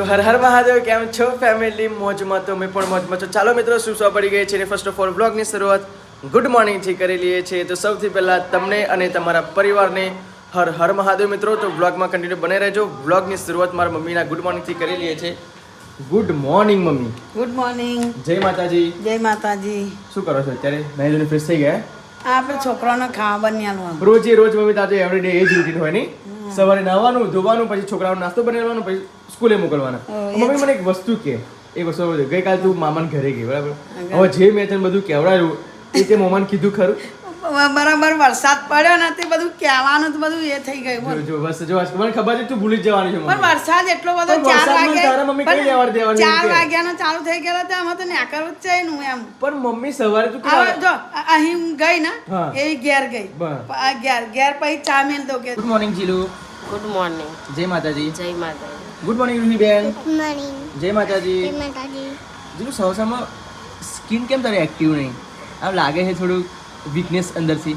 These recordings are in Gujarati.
તો હર હર મહાદેવ કેમ છો ફેમિલી મોજમાં તો મેં પણ મોજમાં છો. ચાલો મિત્રો શું સવા પડી ગઈ છે ફર્સ્ટ ઓફ ઓલ બ્લોગની શરૂઆત ગુડ મોર્નિંગથી કરી લઈએ છીએ. તો સૌથી પહેલાં તમને અને તમારા પરિવારને હર હર મહાદેવ મિત્રો તો વ્લોગમાં કન્ટિન્યુ બને રહેજો. વ્લોગની શરૂઆત મારા મમ્મીના ગુડ મોર્નિંગથી કરી લઈએ છીએ. Good morning mummy. Good morning જય માતાજી. જય માતાજી. શું કરો છો અત્યારે? નહીં જોઈને ફ્રેશ થઈ ગયા? આપણે છોકરાઓને ખાવા બન્યાનું રોજે રોજ મમ્મી તાજો એવરીડે એ જ રૂટીન હોય નહીં? સવારે નાવાનું ધોવાનું પછી છોકરાઓને નાસ્તો બનાવવાનો પછી સ્કૂલે મોકલવાના. મમ્મી મને એક વસ્તુ કે એક વસ્તુ ગઈકાલ તું મામાને ઘરે ગઈ બરાબર? હવે જે મેં તને બધું કહેવડાયું એ તે મામાને કીધું ખરું? બરાબર વરસાદ પડ્યો ને તે બધું કહેવાનું બધું એ થઈ ગયું. જો જો બસ જો આજ મને ખબર છે તું ભૂલી જવાનું છે પણ વરસાદ એટલો બધો પણ ચાર તારા મમ્મી કઈ લેવા દેવાની ચાર એમ કે? વાગ્યાનો ચાલુ થઈ ગયો તો આમાં તો નેકર જ છે નું એમ. પણ મમ્મી સવારે તું હવે જો અહીં ગઈ ને એ ઘેર ગઈ. આ ઘેર ઘેર પછી ચા મેલ દો કે good morning Jilu. Good morning જય માતાજી. જય માતાજી. ગુડ મોર્નિંગ રૂહી બેન મોર્નિંગ જય માતાજી. જય માતાજી. જીલુ સવાસામાં સ્કિન કેમ તારી એક્ટિવ નહીં? આમ લાગે છે થોડું વીકનેસ અંદરથી.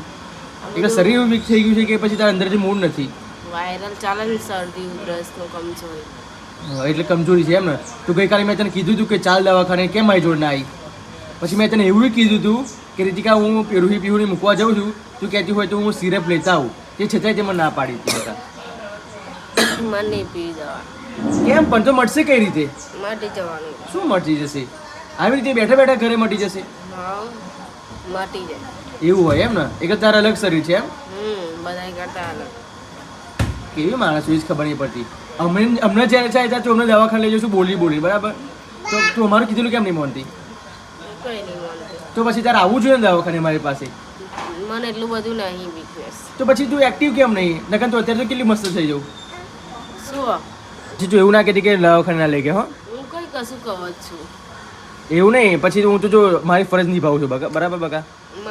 એટલે શરીર વીક થઈ ગયું છે કે પછી તારા અંદરથી મૂડ નથી. વાયરલ ચાલે ને શરદી ઉધરસ નો કમજોરી. એટલે કમજોરી છે એમ ને. તો ગઈકાલે મેં તને કીધું હતું કે ચાલ દવાખાને કેમ મારી જોડે ના આવી પછી મેં તને એવું કીધું હતું કે રીતિકા હું રૂહી પીહુની મૂકવા જાઉં છું. તું કહેતી હોય તો હું સિરપ લેતા આવું. તે છતાંય તે મને ના પાડી હતી બધા મને પી જવા કેમ? પણ તો મળશે કઈ રીતે? મટી જવાનું. શું મટી જશે? આવી રીતે બેઠા બેઠા ઘરે મટી જશે? હા. મટી જાય. એવું હોય એમ ને? એક તારા અલગ શરીર છે એમ? બધા કરતા અલગ. કેવી માણસ એ જ ખબર નહીં પડતી. અમને અમને જ્યારે ચાહે ત્યાં તું અમને દવાખાને લઈ જશું બોલી બોલી બરાબર? તો તું અમારું કીધેલું કેમ નહીં માનતી? કઈ નહીં માનતી. તો પછી તારે આવવું જોઈએ ને દવાખાને મારી પાસે? મને એટલું બધું નહીં વીકનેસ તો પછી તું એક્ટિવ કેમ નહીં? નકર તો અત્યારે તો કેટલી મસ્ત થઈ જવું શું? જી તું એવું ના કહેતી કે દવાખાને ના લઈ ગયા હો. હું કઈ કશું કહું છું. એવું નહીં પછી હું તો જો મારી ફરજ નિભાવું છું બકા બરાબર બકા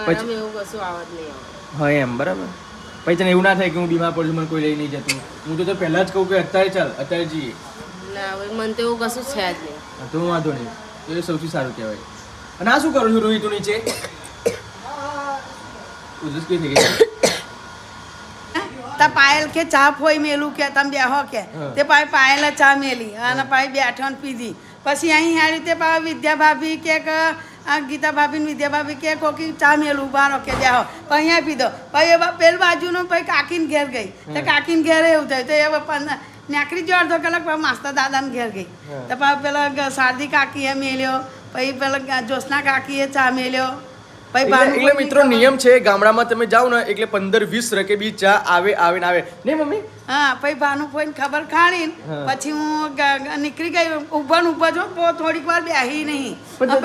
પછી એવું કશું આવત નહીં હા એમ બરાબર. પછી તને એવું ના થાય કે હું બીમાર પડું મને કોઈ લઈ નહીં જતું. હું તો પહેલા પહેલાં જ કહું કે અત્યારે ચાલ અત્યારે જઈએ. ના હવે મને તો એવું કશું છે જ નહીં. તો વાંધો નહીં. તો એ સૌથી સારું કહેવાય. અને આ શું કરું છું રોહિત તું નીચે? ઉધરસ કેવી થઈ ગઈ તા પાયલ કે ચા ફોઈ મેલું કે તમે બેહો કે. તે પાછી પાયલે ચા મેલી અને પાછી બેઠો ને પીધી. પછી અહીં આ રીતે વિદ્યા ભાભી કે આ ગીતા ભાભીને વિદ્યા ભાભી કે કોકી ચા મેલું બારો કે જાઓ પછી અહીંયા પીધો. પછી એ પેલ બાજુનું પછી કાકીને ઘેર ગઈ. તો કાકીને ઘેરે એવું થયું. તો એ નાકરી જો અડધો કલાક પછી માસ્તર દાદાને ઘેર ગઈ. તો પેલા શારદી કાકીએ મેલ્યો. પછી પેલા જ્યોત્સના કાકીએ ચા મેલ્યો. એટલે મિત્રો નિયમ છે ગામડામાં તમે જાઓ ને એટલે પંદર વીસ રકેબી ચા આવે આવે ને આવે. ને મમ્મી? હા પછી ભાનુ ફોઈને ખબર ખાડીને હા. પછી હું નીકળી ગઈ ઊભા ને ઊભા જો તો થોડીક વાર બેહી નહીં. નતા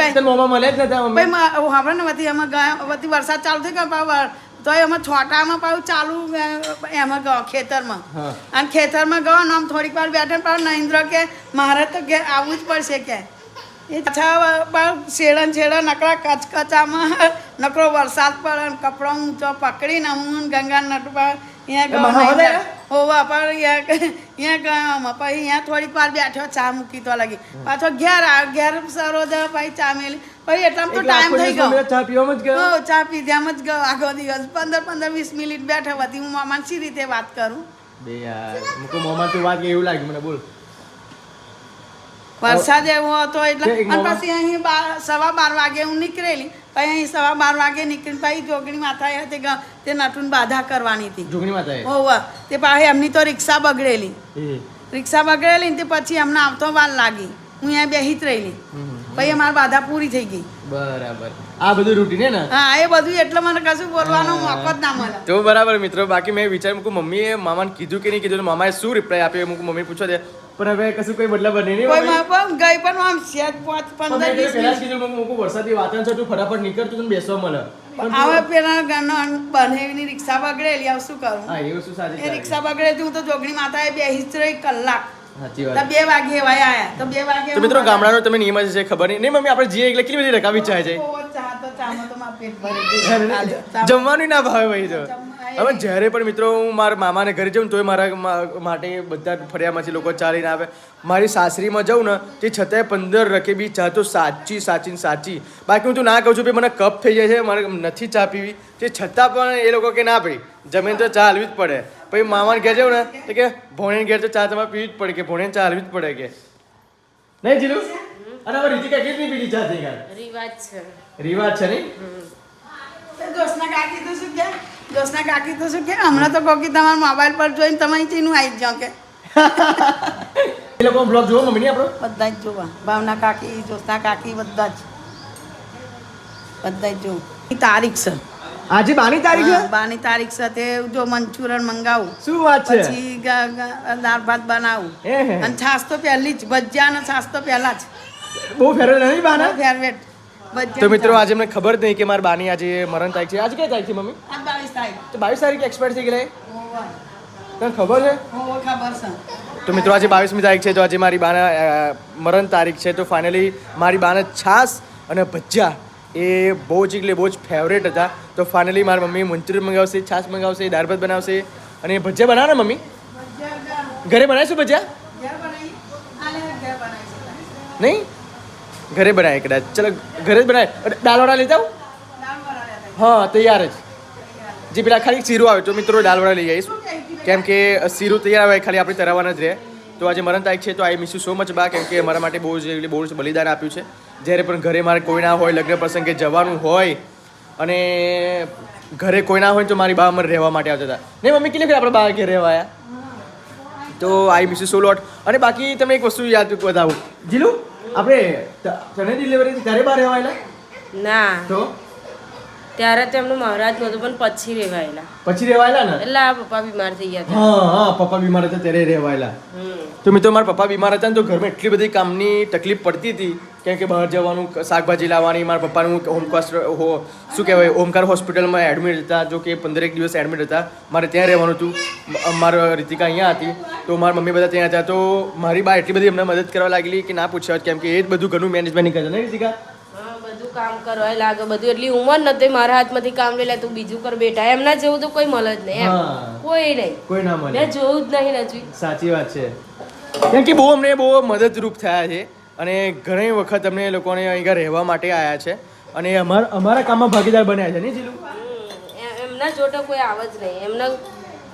ને વધી એમાં ગયા વધી વરસાદ ચાલુ થઈ ગયો તો એમાં છોટામાં પાછું ચાલુ એમાં ગયો ખેતરમાં. અને ખેતરમાં ગયો ને આમ થોડીક વાર બેઠા ને પાછું નરેન્દ્ર કે મારે તો આવવું જ પડશે કે. એ પાછા પાછું શેડા ને શેડા નકરા કચકચામાં નકરો વરસાદ પડે ને કપડો ઊંચો પકડીને હું ગંગા નટવા અહીંયા ગયો હવે? પણ અહીંયા અહીંયા પછી અહીંયા થોડીક વાર બેઠો ચા મૂકી તો લાગી. પાછો ઘેર આવ્યો ઘેર સરોદા પછી ચા મેલી. પછી એટલામાં તો ટાઈમ થઈ ગયો. ચા પીવામાં જ ગયો? ચા પીધામ જ ગયો. આખો દિવસ પંદર પંદર વીસ મિનિટ બેઠો. હતી હું મામાને સી રીતે વાત કરું? બે યાર મુકો મોમાં તું વાત એવું લાગ્યું મને બોલ. વરસાદ એવો હતો એટલે અને પછી અહીં બાર સવા બાર વાગે હું નીકળેલી. પછી અહીં સવા બાર વાગે નીકળી પછી જોગણી માથા તે ગ- તે નટુન બાધા કરવાની હતી. જોગણી માતાએ? હોવા. તે પાછી એમની તો રિક્ષા બગડેલી. રિક્ષા બગડેલી ને તે પછી એમને આવતો વાર લાગી. હું અહીંયા બેહીત રહેલી. પછી અમારી બાધા પૂરી થઈ ગઈ. બરાબર. આ બધું રૂટીન હે ને? હા એ બધું એટલે મને કશું બોલવાનો મોકો જ ના મળે. તો બરાબર મિત્રો બાકી મેં વિચાર મૂકું મમ્મીએ મામાને કીધું કે નહીં કીધું તો મામાએ શું રિપ્લાય આપ્યો મૂકું મમ્મી પૂછો દે. પણ હવે કશું કોઈ મતલબ બને નહીં કોઈ. પણ ગઈ પણ આમ સેજ પાંચ પંદર વીસ પહેલા જ કીધું મમ્મી મૂકું વરસાદી વાતાવરણ છે તું ફટાફટ નીકળ તું બેસવા તું- હવે પેલા ગનો બનેવીની રિક્ષા બગડેલી હવે શું કરું? હા એ વસ્તુ સાચી એ રિક્ષા બગડે હું તો જોગણી માતાએ બેહી જ રહી કલાક. તો વાત. બે વાગે એવાય આયા. તો બે વાગે તો મિત્રો ગામડાનો તમે નિયમ જ છે ખબર નહીં. મમ્મી આપણે જઈએ એટલે કેટલી બધી રકાવી ચાય છે બહુ જ ચા તો ચામાં તો મારું પેટ ભરી ગયું. ચાલ્યો, ચા- જમવાનું ના ભાવે ભાઈ તો. હવે જ્યારે પણ મિત્રો હું મારા મામાને ઘરે જાઉં તોય મારા માટે બધા ફળિયામાંથી લોકો ચાલીને આવે. મારી સાસરીમાં જાઉં ને તે છતાંય પંદર રકેબી ચા તો સાચી સાચી ને સાચી. બાકી હું તો ના કહું છું ભાઈ મને કપ થઈ જાય છે મારે નથી ચા પીવી. તે છતાં પણ એ લોકો કે ના ભાઈ જમીન તો ચા હાલવી જ પડે. પછી મામાને ઘેર જાઉં ને તો કે ભોણેને ઘેર તો ચા તમારે પીવી જ પડે કે ભોણીને ચા હાલવી જ પડે કે. નહીં જીલું? અને હવે રીતિકા કેટલી પીધી ચા થઈ ગયા રિવાજ છે. રિવાજ છે નહીં? દોસ્તના કાકી તો શું કે? દોસ્તના કાકી તો શું કે હમણાં તો કોકી તમારા મોબાઈલ પર જોઈને તમે અહીંથી આવી જાઓ કે. એ લોકો બ્લોગ જોવો મમ્મી આપણો? બધા જ જોવા. ભાવના કાકી જોસ્ના કાકી બધા જ. બધા જ જોવું. તારીખ છે. આજે બાની તારીખ છે? બાની તારીખ છે. તે જો મંચુરન મંગાવું. શું વાત છે? પછી ગ- ગ- દાળ ભાત બનાવું. હે હે. અને છાશ તો પહેલી જ ભજીયા અને છાસ તો પહેલા જ. બહુ ફેરવેલ નહીં બાના? ફેરવેટ તો મિત્રો આજે મને ખબર જ નહીં કે મારી બાની આજે મરણ તારીખ છે. આજે કઈ તારીખ છે મમ્મી? તો બાવીસ તારીખ. તો બાવીસ તારીખે એક્સપાયર થઈ ગયેલા તને ખબર છે? ખબર છે. તો મિત્રો આજે બાવીસમી તારીખ છે તો આજે મારી બાના મરણ તારીખ છે. તો ફાઇનલી મારી બાના છાસ અને ભજીયા એ બહુ જ એટલે બહુ જ ફેવરેટ હતા. તો ફાઇનલી મારી મમ્મી મંચુરિયન મંગાવશે છાસ મંગાવશે દાળ ભાત બનાવશે અને ભજીયા બનાવે ને મમ્મી? ઘરે બનાવીશું ભજીયા. નહીં? ઘરે બનાવે કદાચ. ચલો ઘરે જ બનાવે અરે, દાળવડા લેતા. હા તૈયાર જ. જે પેલા ખાલી શીરું આવે. તો મિત્રો દાળવડા લઈ આવીશું. કેમ કે શીરું તૈયાર આવે ખાલી આપણે તરાવવાના જ રહે. તો આજે મરણ તારીખ છે તો I miss you so much બા કેમ કે મારા માટે બહુ જ એટલે બહુ જ બલિદાન આપ્યું છે. જ્યારે પણ ઘરે મારે કોઈ ના હોય લગ્ન પ્રસંગે જવાનું હોય અને ઘરે કોઈ ના હોય તો મારી બા અમારે રહેવા માટે આવતા હતા. નહીં મમ્મી કેટલી આપણે બા ઘરે રહેવા આવ્યા તો આઈ મિસ યુ સો લોટ અને બાકી તમે એક વસ્તુ યાદ બતાવું. જીલું? આપણે તને ડિલિવરી ત્યારે બહાર રહેવાયેલા ના. તો? ત્યારે તો એમનું મહારાજ નહોતું પણ પછી રેવાયેલા. પછી રેવાયેલા ને? એટલે આ પપ્પા બીમાર થઈ ગયા હતા. હા હા પપ્પા બીમાર હતા ત્યારે રહેવાયેલા હમ. તો મિત્રો મારા પપ્પા બીમાર હતા ને તો ઘરમાં એટલી બધી કામની તકલીફ પડતી હતી. કેમ કે બહાર જવાનું શાકભાજી લાવવાની મારા પપ્પાનું હોમકાસ્ટ હો શું કહેવાય ઓમકાર હોસ્પિટલમાં એડમિટ હતા જો કે પંદરેક દિવસ એડમિટ હતા. મારે ત્યાં રહેવાનું હતું. મારા રીતિકા અહીંયા હતી. તો મારા મમ્મી બધા ત્યાં હતા. તો મારી બા એટલી બધી એમને મદદ કરવા લાગેલી કે ના પૂછ્યા કેમ કે એ જ બધું ઘરનું મેનેજમેન્ટ કરે કરતા ને રીતિકા? કામ કરવા લાગે બધું. એટલી ઉંમર નથી મારા હાથમાંથી કામ લઈ લે તું બીજું કર બેટા. એમના જેવું તો કોઈ મળે જ નહીં એમ. કોઈ નહીં. કોઈ ના મળે. મેં જોયું જ નહીં હજુ. સાચી વાત છે. કેમ કે બહુ અમને બહુ મદદરૂપ થયા છે અને ઘણી વખત અમને એ લોકોને અહીંયા રહેવા માટે આવ્યા છે અને અમારા અમારા કામમાં ભાગીદાર બન્યા છે નહીં જીલું? એમના જોડે કોઈ આવે જ નહીં. એમના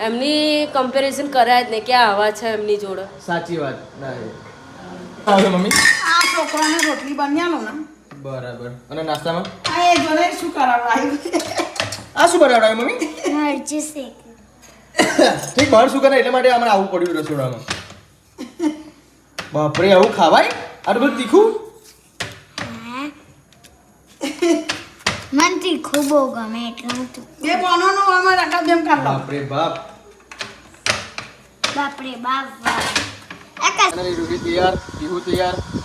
એમની કમ્પેરિઝન કરાય જ નહીં કે આવા છે એમની જોડે. સાચી વાત. ના મમ્મી. આ છોકરાને રોટલી બન્યાલો ને બરાબર. અને નાસ્તામાં? આ એ જોને શું કરાવડાવ્યું આ શું બનાવડાવ્યું મમ્મી? મરચી શેક. ઠીક બહાર શું કરે એટલે માટે અમારે આવું પડ્યું રસોડામાં. બાપરે આવું ખાવાય? આટલું બધું તીખું? મને તીખું બહુ ગમે એટલું તું બે બોનોનો અમાર આટલા જેમ કાઢ બાપરે બાપ. બાપરે બાપ બાપ. આ કસ- તૈયાર તીહું તૈયાર.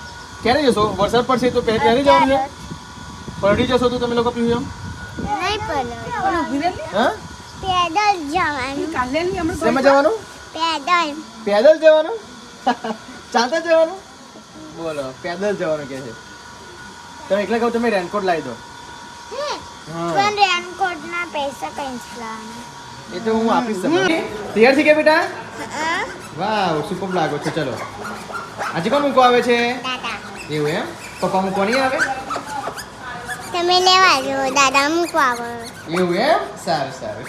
ક્યારે જશો? વરસાદ પડશે તો પહે- ક્યારે જવાનું છે? પલટી જશો તો તમે લોકો પીવું એમ પેદલ જવાનું. શેમાં જવાનું? પેદલ. પેદલ જવાનું? ચાલતા જવાનું? બોલો પેદલ જવાનું કે છે. તમે એકલા કહો તમે રેનકોટ લાવી દો. પણ રેનકોટ ના પૈસા કઈ લાવવાના. એ તો હું આપીશ તમને. તૈયાર થઈ ગયા બેટા? હા? વાવ સુપર લાગો છો. ચલો. આજે કોણ મૂકવા આવે છે? દાદા એવું એમ? પપ્પા મૂકવા નહીં આવે? તમે લેવા જો દાદા મૂકવા આવો. એવું એમ? સારું સારું.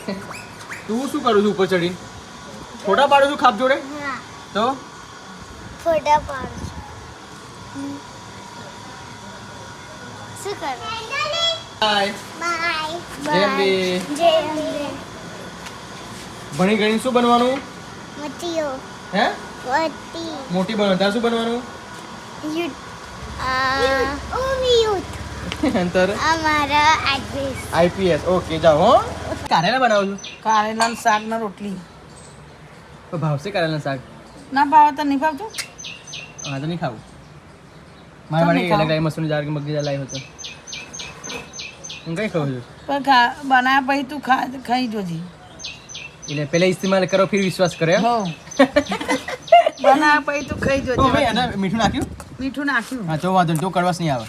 તું શું કરું છું ઉપર ચડી ફોટા પાડું છું ખાપ જોડે? તો? ફોટા પાડું છું. શું કરું? બાય જય અંબે. ભણી ગણી શું બનવાનું? મટીઓ હે? મોટી મોટી બનવાનું. તારે શું બનવાનું? યુથ અંતર? અમારા એડ્રેસ આઈપીએસ. ઓકે જાઓ હો. કારેલા બનાવું છું? કારેલા શાક ને રોટલી. ભાવશે કારેલા શાક? ના ભાવે તો નહીં ભાવતું? હા તો નહીં ખાવું. મારા માટે? મસૂરની દાળ કે મગની દાળ લાવી હતો. હું કઈ ખાઉં છું? પણ ખા બનાવ્યા પછી તું ખા ખાઈ જોજી. એટલે પહેલા ઇસ્તેમાલ કરો ફિર વિશ્વાસ કરે? હો. બનાવ્યા પછી તું ખાઈ જોજે. મીઠું નાખ્યું? મીઠું નાખ્યું. હા તો વાંધો તો કડવાશ નહીં આવે.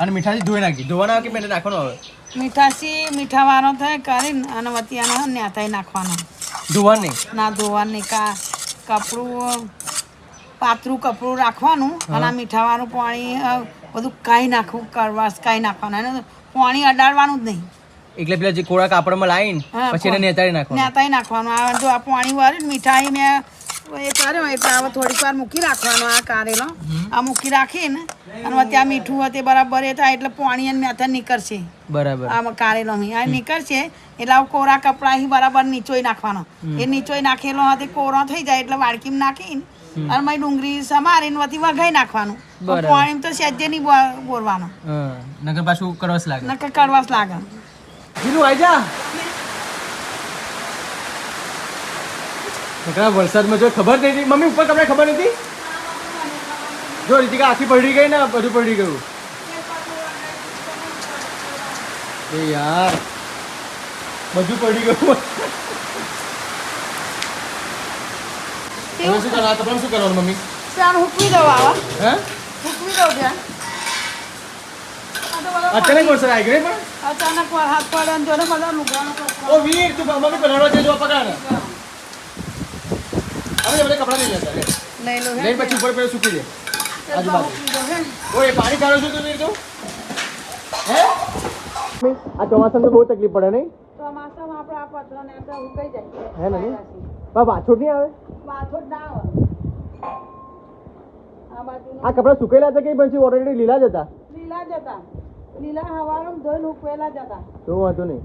અને મીઠાથી ધોઈ નાખી ધોવાના કે પહેલા નાખવાનું આવે? મીઠાથી મીઠા વાળો થાય કરીને અને વતિયાનો ન્યાતાઈ નાખવાનો. ધોવા નહીં? ના ધોવાની કા કપડું પાતળું કપડું રાખવાનું અને મીઠાવાળું પાણી બધું કાંઈ નાખવું કરવાસ કાંઈ નાખવાનું. અને પાણી અડાડવાનું જ નહીં. એટલે પેલા જે કોળા કાપડમાં લાવીને પછી એને નેતાળી નાખવાનું. નેતાઈ નાખવાનું. આ જો આ પાણી વાળ્યું ને મીઠાઈ મેં એ કર્યો એટલે હવે થોડીક વાર મૂકી રાખવાનો આ કારેલો. આ મૂકી રાખીને અને ત્યાં મીઠું હોય તે બરાબર એ થાય એટલે પાણી અને મેથર નીકળશે. બરાબર. આમાં કારેલો અહીં. આ નીકળશે એટલે આ કોરા કપડા અહીં બરાબર નીચોઈ નાખવાનો. એ નીચોઈ નાખેલો હોય તે કોરો થઈ જાય એટલે વાડકીમાં નાખીને અને મારી ડુંગળી સમારીને વધી વઘાઈ નાખવાનું. બરાબર. પાણી તો સેજે નહીં બોરવાનું. પાછું કડવાસ લાગે. નકર કડવાશ લાગે. જા. નકરા વરસાદમાં જો ખબર નહીં હતી. મમ્મી ઉપર તમને ખબર નથી? જો રીતિકા આખી પડી ગઈ ને બધું પડી ગયું. એ યાર બધું પડી ગયું. તમે શું આ કપડામાં શું કરવાનું મમ્મી? ત્યાં હુકમી દો આવા. હે? હુકમી દો ત્યાં અચાનક વરસાદ આવી ગયો પણ? અચાનક હાથ પડે ને જોડે બધા લુગડાનો ઓ વીર તું મમ્મી પકડવા છે જો પકડ હવે કપડા લઈ લેતા લઈ લો હે. પછી ઉપર પેલું સૂકી દે. આજુબાજુ. ઓય પાણી કાઢો છો તું તો હે? આ ચોમાસામાં તો બહુ તકલીફ પડે નહીં? ચોમાસામાં આપણે આ પતરા ને આપણે જાય. હે ને વાછોડ નહીં આવે? વાછોડ ના આવે. આ કપડા સુકેલા હતા કે પછી ઓલરેડી લીલા જ હતા? લીલા જ હતા. લીલા હવારમાં ધોઈને હુકવેલા જ હતા. તો વાંધો નહીં.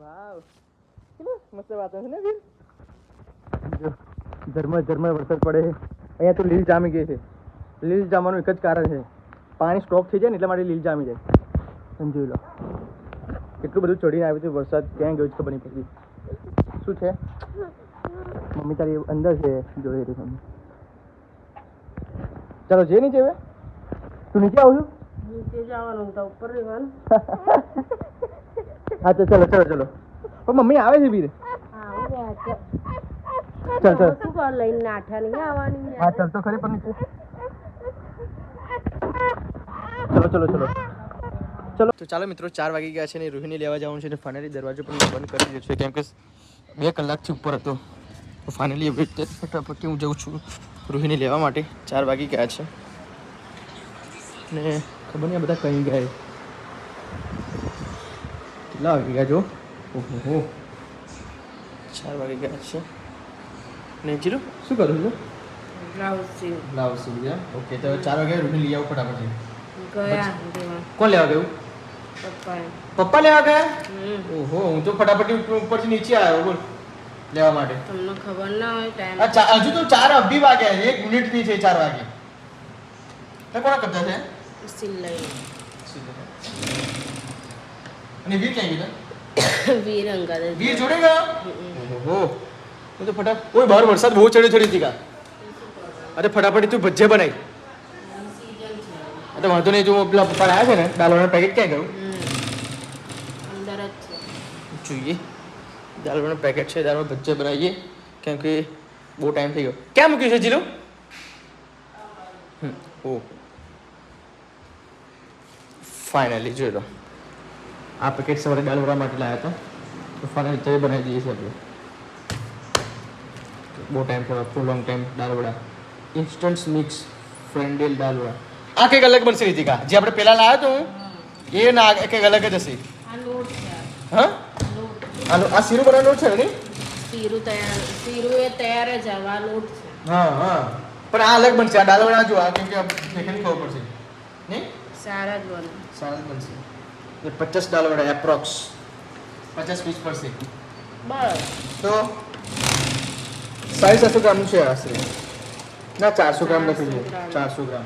વાવ. મસ્ત વાત છે ને વીર? જો ઝરમર ઝરમર વરસાદ પડે છે. અહીંયા તો લીલ જામી ગઈ છે. લીલ જામવાનું એક જ કારણ છે. પાણી સ્ટોક થઈ જાય ને એટલા માટે લીલ જામી જાય. સમજી લો. કેટલું બધું ચડીને આવ્યું છે વરસાદ. ક્યાં ગયો છે ખબર નહીં પડતી. શું છે? મમ્મી તારી અંદર છે. જોઈ રહી મમ્મી. ચાલો જે નીચે હવે તું નીચે આવું છું? નીચે જવાનું તો ઉપર રહેવાનું. હા તો ચલો ચલો ચલો. પણ મમ્મી આવે છે વીર હા. ચાલ ચાલ. શું કર લઈને નાઠા નહીં આવવાની હા ચાલ તો ખરી પણ નીચે. ચલો ચલો ચલો. ચલો. તો ચાલો મિત્રો ચાર વાગી ગયા છે ને રોહિણી લેવા જવાનું છે ને ફાઇનલી દરવાજો પણ બંધ કરી દીધો છે કેમ કે બે કલાકથી ઉપર હતો. તો ફાઇનલી હવે ફટાફટથી હું જઉં છું રોહિણી લેવા માટે. ચાર વાગી ગયા છે. ને ખબર નહીં આ બધા કઈ ગયા છે. કેટલા વાગી ગયા જો? ઓહો. હો ચાર વાગી ગયા છે. ને જીરો શું કરું છું બ્લાઉઝ સીવ. લાવ સુવિધા ઓકે તો ચાર વાગે રૂમી લઈ આવું ફટાફટ ગયા કોણ લેવા ગયું? પપ્પા લેવા ગયા? હમ. ઓહો હું તો ફટાફટ ઉપરથી નીચે આવ્યો બોલ. લેવા માટે. તમને ખબર ના હોય ટાઈમ અચ્છા હજુ તો ચાર અભી વાગ્યા એક મિનિટથી છે ચાર વાગે. તો કોણ કરતા છે? સિલાઈ. અને વીર ક્યાં ગયો વીર અંગાદ વીર જોડે ગયો? ઓહો. હું તો ફટાફટ. ઓય બહાર વરસાદ બહુ ચડ્યો ચડી રીતિકા. અરે ફટાફટ તું ભજીયા બનાવી અરે વાંધો નહીં જો પેલા પપ્પા આવ્યા છે ને દાલવાના પેકેટ ક્યાં ગયું? છે. જોઈએ. દાળવાનું પેકેટ છે દાળમાં ભજીયા બનાવીએ. કેમ કે બહુ ટાઈમ થઈ ગયો. ક્યાં મૂક્યું છે જીલો? ઓ. ફાઇનલી જોઈ લો. આ પેકેટ સવારે દાળ માટે લાવ્યા હતા. તો ફાઇનલી તે બનાવી દઈએ છીએ આપણે. બહુ ટાઈમ થયો ફૂલ લોંગ ટાઈમ દાળ વડા ઇન્સ્ટન્ટ મિક્સ ફ્રેન્ડેલ દાળ વડા આ કંઈક અલગ બનશે રીતિકા. જે આપણે પહેલાં લાવ્યો તો હું એ ના કંઈક અલગ જ હશે. લોટ. હા? આ શીરું બનાવવાનું છે ને શીરું તૈયાર શીરું એ તૈયાર જ આવા. લોટ છે. હા હા. પણ આ અલગ બનશે. આ દાલવડા જો આ કેમ કે દેખાડી ખબર પડશે. નહીં? સારા જ બને. સારા જ બનશે. એટલે પચાસ દાલવડા એપ્રોક્સ પચાસ પીસ પડશે. બસ. તો? સાડી સાતસો ગ્રામનું છે આશરે. ના ચારસો ગ્રામ લખી છે 400 ગ્રામ. ચારસો ગ્રામ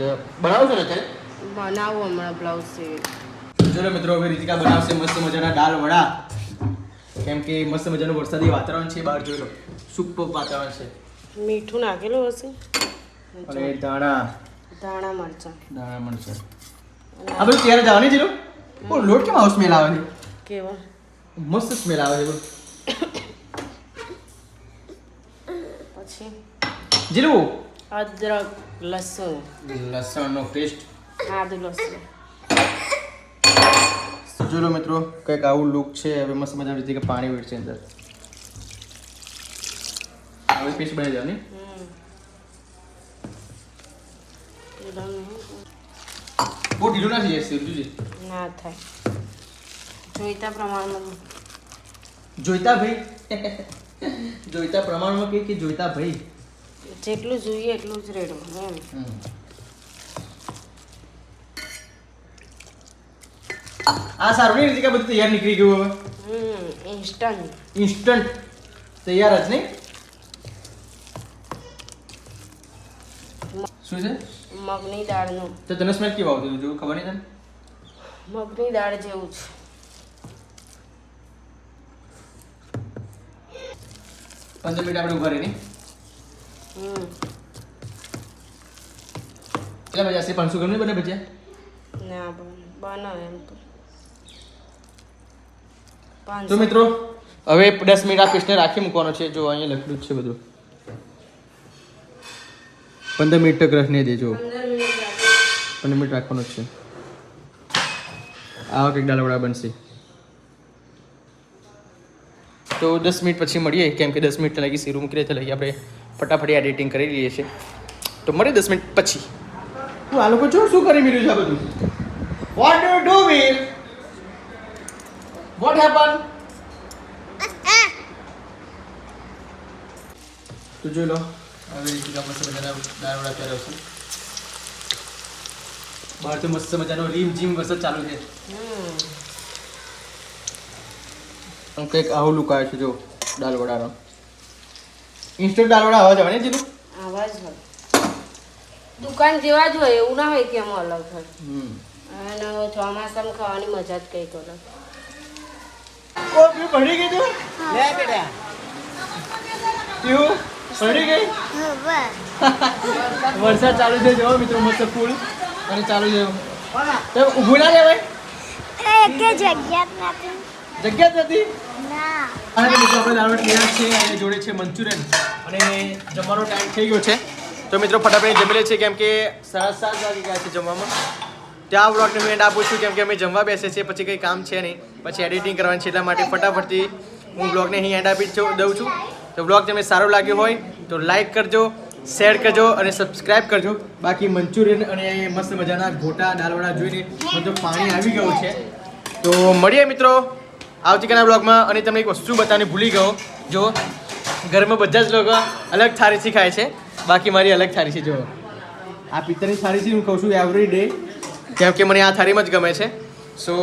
દે. બનાવો છો ને અત્યારે? બનાવું હમણાં બ્લાઉઝ છે. ચલો મિત્રો હવે રીતિકા બનાવશે મસ્ત મજાના દાલ વડા. કેમ કે મસ્ત મજાનું વરસાદી વાતાવરણ છે બહાર જોઈ લો. સુપર વાતાવરણ છે. મીઠું નાખેલું હશે. અને દાણા ધાણા મરચા. દાણા મરચા. આ બધું ત્યારે જવાની ઓ લોટ કેમ આવો સ્મેલ આવે છે? કેવા? મસ્ત સ્મેલ આવે છે પછી જીરુ અદરક લસણ. લસણનો પેસ્ટ આદુ લસણ. જોઈ લો મિત્રો કંઈક આવું લુક છે હવે મસ્ત મજા આવી કે પાણી વીડશે અંદર. હવે પેસ્ટ બની જવાની હમ. બહુ ઢીલું ના થઈ જાય સીધું છે ના થાય. જોઈતા પ્રમાણમાં. જોઈતા ભાઈ. જોઈતા પ્રમાણમાં કે કે જોઈતા ભાઈ? જેટલું જોઈએ એટલું જ રેડો એમ. આ સારું નહીં રીતિકા બધું તૈયાર નીકળી ગયું હવે. ઇન્સ્ટન્ટ ઇન્સ્ટન્ટ તૈયાર જ નહીં? શું છે? મગની દાળનું. તો તને સ્મેલ કેવો આવતો હતું? ખબર નહીં તને? મગની દાળ જેવું છે. પંદર મિનિટ આપણે ઊભા રહીને કેટલા ભજીયા છે પાંચસો ગ્રામ નહીં બને ભજીયા ના બનાવે એમ તો. તો મિત્રો હવે દસ મિનિટ આ પેસ્ટને રાખી મૂકવાનો છે. જો અહીંયા લખેલું જ છે બધું. પંદર મિનિટ તક રખને દેજો. પંદર મિનિટ રાખો. રાખવાનો છે. આવા કંઈક દાલવડા બનશે. તો દસ મિનિટ પછી મળીએ. કેમ કે દસ મિનિટ લાગી સીરું મૂકી એટલે લઈએ આપણે ફટાફટ એડિટિંગ કરી લઈએ છીએ. તો મળીએ દસ મિનિટ પછી. હું આ લોકો જો શું કરી મળ્યું છે આ બધું? What do do we're what happen તો જોઈ લો. હવે રીતે મસ્ત મજાના દાળવડા ત્યારે છું. બહાર તો મસ્ત મજાનો રીમ જીમ વરસાદ ચાલુ છે. કંઈક આવું લુક આવે છે જો દાલવડાનો. ઇન્સ્ટન્ટ દાલવડા અવાજ જવા ને જીલું આવાજ હોય. દુકાન જેવા જ હોય એવું ના હોય કે એમાં અલગ હોય. હમ. અને ચોમાસામાં ખાવાની મજા જ કંઈક અલગ ભરી ગઈ તું? લે બેટા. કેવું ભરી ગઈ? વરસાદ ચાલુ છે જો મિત્રો મસ્ત ફૂલ. અને ચાલુ છે. ઊભું ના રહેવાય? એક જગ્યા નથી. જગ્યા જ નથી? ના. અને મિત્રો આપણે દાળવટ તૈયાર છે અને જોડે છે મંચુરિયન. અને જમવાનો ટાઈમ થઈ ગયો છે. તો મિત્રો ફટાફટ જમી લે છે કેમ કે સાડા સાત વાગી ગયા છે જમવામાં. ત્યાં વ્લોગને હું એન્ડ આપું છું કેમ કે અમે જમવા બેસે છીએ પછી કંઈ કામ છે નહીં. પછી એડિટિંગ કરવાની છે એટલા માટે ફટાફટથી હું બ્લોગને અહીં એન્ડ આપી છું- દઉં છું. તો બ્લોગ તમને સારો લાગ્યો હોય તો લાઈક કરજો શેર કરજો અને સબસ્ક્રાઇબ કરજો. બાકી મંચુરિયન અને મસ્ત મજાના ગોટા દાલવડા જોઈને બધું પાણી આવી ગયું છે. તો મળીએ મિત્રો. આવતીકાલના બ્લોગમાં અને તમને એક વસ્તુ બતાવવાની ભૂલી ગયો. જો ઘરમાં બધા જ લોકો અલગ થાળીથી ખાય છે. બાકી મારી અલગ થાળી છે જો. આ પિત્તરની થાળી છે હું કહું છું એવરી ડે કેમ કે મને આ થાળીમાં જ ગમે છે. સો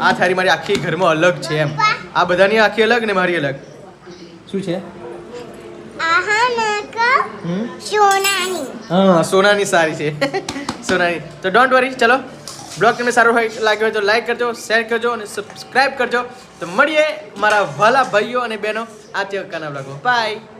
આ થાળી મારી આખી ઘરમાં અલગ છે એમ. આ બધાની આખી અલગ ને મારી અલગ. શું છે? સોનાની. હા સોનાની સારી છે. સોનાની. તો ડોન્ટ વરી ચલો. બ્લોગ તમને સારો લાગ્યો હોય તો લાઈક કરજો શેર કરજો અને સબસ્ક્રાઈબ કરજો. તો મળીએ મારા વાલા ભાઈઓ અને બહેનો આ તે બ્લોગમાં બાય